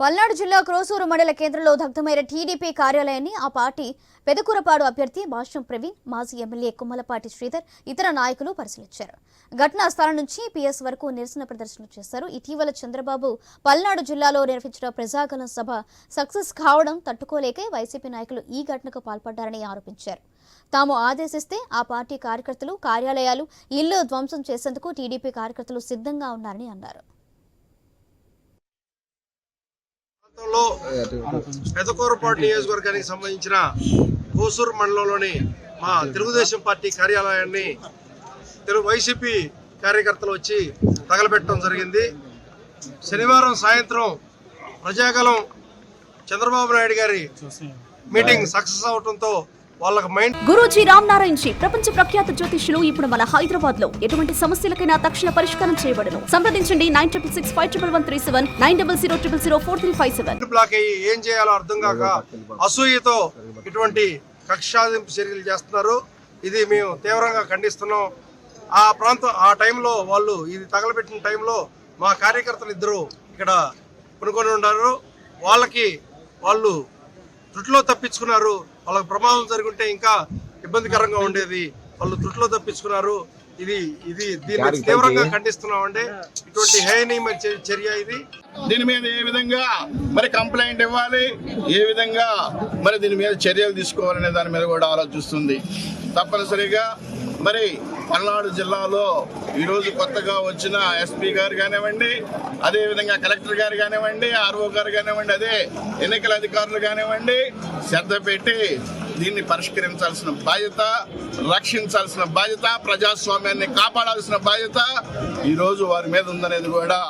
పల్నాడు జిల్లా క్రోసూరు మండల కేంద్రంలో దగ్ధమైన టీడీపీ కార్యాలయాన్ని ఆ పార్టీ పెదకూరపాడు అభ్యర్థి భాష్యం ప్రవీణ్ మాజీ ఎమ్మెల్యే కుమ్మలపాటి శ్రీధర్ ఇతర నాయకులు పరిశీలించారు. ఘటనా స్థలం నుంచి పిఎస్ వరకు నిరసన ప్రదర్శనలు చేశారు. ఇటీవల చంద్రబాబు పల్నాడు జిల్లాలో నిర్వహించిన ప్రజాగలం సభ సక్సెస్ కావడం తట్టుకోలేకే వైసీపీ నాయకులు ఈ ఘటనకు పాల్పడ్డారని ఆరోపించారు. తాము ఆదేశిస్తే ఆ పార్టీ కార్యకర్తలు కార్యాలయాలు ఇల్లు ధ్వంసం చేసేందుకు టీడీపీ కార్యకర్తలు సిద్ధంగా ఉన్నారని అన్నారు. ప్రాంతంలో పెదకూరపాటు నియోజకవర్గానికి సంబంధించిన కోసూరు మండలంలోని మా తెలుగుదేశం పార్టీ కార్యాలయాన్ని తెలుగు వైసీపీ కార్యకర్తలు వచ్చి తగలబెట్టడం జరిగింది. శనివారం సాయంత్రం ప్రజాగలం చంద్రబాబు నాయుడు గారి మీటింగ్ సక్సెస్ అవడంతో వాళ్ళకి మైండ్ గురూజీ రామ్ నారాయణ్ జీ ప్రపంచ ప్రఖ్యాత జ్యోతిష్యులు ఇప్పుడు మన హైదరాబాద్లో ఎటువంటి సమస్యలకైనా తక్షణ పరిష్కారం చేయబడను. సంప్రదించండి nine triple six five triple one three seven nine double zero triple zero four three five seven. Block అయ్యి ఏం చేయాలో అర్థం కాక అసూయతో ఇటువంటి కక్షాదింపు చర్యలు చేస్తున్నారు. ఇది మేము తీవ్రంగా ఖండిస్తున్నాం. ఆ ప్రాంతం ఆ టైంలో వాళ్ళు ఇది తగలబెట్టిన టైంలో మా కార్యకర్తలు ఇద్దరు ఇక్కడ కొనుక్కొని ఉన్నారు. వాళ్ళకి వాళ్ళు త్రుటిలో తప్పించుకున్నారు. వాళ్ళకి ప్రమాదం జరుగుంటే ఇంకా ఇబ్బందికరంగా ఉండేది. వాళ్ళు త్రుటిలో తప్పించుకున్నారు. ఇది ఇది దీన్ని తీవ్రంగా ఖండిస్తున్నామండి. ఇటువంటి హేయనీయ చర్య- చర్య ఇది. దీని మీద ఏ విధంగా మరి కంప్లైంట్ ఇవ్వాలి? ఏ విధంగా మరి దీని మీద చర్యలు తీసుకోవాలనే దాని మీద కూడా ఆలోచిస్తుంది. తప్పనిసరిగా మరి పల్నాడు జిల్లాలో ఈరోజు కొత్తగా వచ్చిన ఎస్పీ గారు కానివ్వండి అదేవిధంగా కలెక్టర్ గారు కానివ్వండి ఆర్ఓ గారు కానివ్వండి అదే ఎన్నికల అధికారులు కానివ్వండి శ్రద్ధ పెట్టి దీన్ని పరిష్కరించాల్సిన బాధ్యత రక్షించాల్సిన బాధ్యత ప్రజాస్వామ్యాన్ని కాపాడాల్సిన బాధ్యత ఈరోజు వారి మీద ఉందనేది కూడా